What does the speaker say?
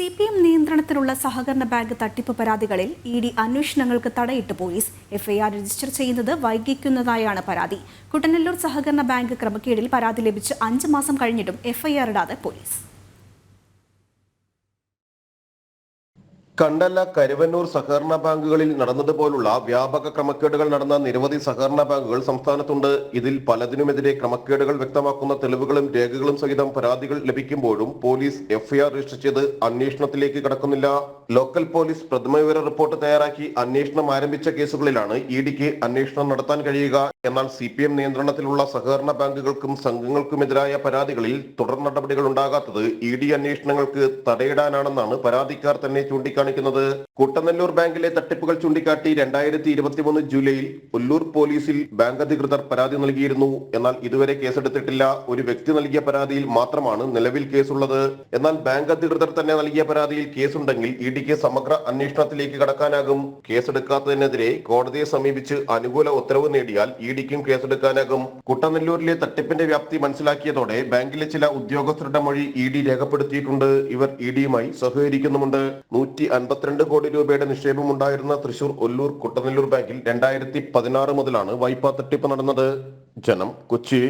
C P M നിയന്ത്രണത്തിലുള്ള സഹകരണ bank തട്ടിപ്പ് പരാതികളിൽ ഇ ഡി അന്വേഷണങ്ങൾക്ക് തടയിട്ട് പോലീസ്. എഫ്ഐആർ രജിസ്റ്റർ ചെയ്യുന്നത് വൈകിക്കുന്നതായാണ് പരാതി. കുട്ടനെല്ലൂർ സഹകരണ ബാങ്ക് ക്രമക്കേടിൽ പരാതി ലഭിച്ച് അഞ്ച് മാസം കഴിഞ്ഞിട്ടും എഫ്ഐആർ ഇടാതെ പോലീസ്. കണ്ടല്ല കരുവന്നൂർ സഹകരണ ബാങ്കുകളിൽ നടന്നതുപോലുള്ള വ്യാപക ക്രമക്കേടുകൾ നടന്ന നിരവധി സഹകരണ ബാങ്കുകൾ സംസ്ഥാനത്തുണ്ട്. ഇതിൽ പലതിനുമെതിരെ ക്രമക്കേടുകൾ വ്യക്തമാക്കുന്ന തെളിവുകളും രേഖകളും സഹിതം പരാതികൾ ലഭിക്കുമ്പോഴും പോലീസ് എഫ്ഐആർ രജിസ്റ്റർ ചെയ്ത് അന്വേഷണത്തിലേക്ക് കടക്കുന്നില്ല. ലോക്കൽ പോലീസ് പ്രഥമ വിവര റിപ്പോർട്ട് തയ്യാറാക്കി അന്വേഷണം ആരംഭിച്ച കേസുകളിലാണ് ഇ ഡിക്ക് അന്വേഷണം നടത്താൻ കഴിയുക. എന്നാൽ സി പി എം നിയന്ത്രണത്തിലുള്ള സഹകരണ ബാങ്കുകൾക്കും സംഘങ്ങൾക്കുമെതിരായ പരാതികളിൽ തുടർ നടപടികൾ ഉണ്ടാകാത്തത് ഇ ഡി അന്വേഷണങ്ങൾക്ക് തടയിടാനാണെന്നാണ് പരാതിക്കാർ തന്നെ ചൂണ്ടിക്കാണിക്കുന്നത് കൂട്ടനെല്ലൂർ ബാങ്കിലെ തട്ടിപ്പുകൾ ചൂണ്ടിക്കാട്ടി രണ്ടായിരത്തി ഇരുപത്തിമൂന്ന് ജൂലൈയിൽ ഒല്ലൂർ പോലീസിൽ ബാങ്ക് അധികൃതർ പരാതി നൽകിയിരുന്നു. എന്നാൽ ഇതുവരെ കേസെടുത്തിട്ടില്ല. ഒരു വ്യക്തി നൽകിയ പരാതിയിൽ മാത്രമാണ് നിലവിൽ കേസുള്ളത്. എന്നാൽ ബാങ്ക് അധികൃതർ തന്നെ നൽകിയ പരാതിയിൽ കേസുണ്ടെങ്കിൽ ഇ ഡിക്ക് സമഗ്ര അന്വേഷണത്തിലേക്ക് കടക്കാനാകും. കേസെടുക്കാത്തതിനെതിരെ കോടതിയെ സമീപിച്ച് അനുകൂല ഉത്തരവ് നേടിയാൽ ഇ ഡിക്കും കേസെടുക്കാനാകും. കുട്ടനെല്ലൂരിലെ തട്ടിപ്പിന്റെ വ്യാപ്തി മനസ്സിലാക്കിയതോടെ ബാങ്കിലെ ചില ഉദ്യോഗസ്ഥരുടെ മൊഴി ഇ ഡി രേഖപ്പെടുത്തിയിട്ടുണ്ട്. ഇവർ ഇ ഡിയുമായി സഹകരിക്കുന്നുമുണ്ട്. നൂറ്റി അൻപത്തിരണ്ട് കോടി രൂപയുടെ നിക്ഷേപമുണ്ടായിരുന്ന തൃശൂർ ഒല്ലൂർ കുട്ടനെല്ലൂർ ബാങ്കിൽ രണ്ടായിരത്തി പതിനാറ് മുതലാണ് വായ്പാ തട്ടിപ്പ് നടന്നത്. ജനം കൊച്ചി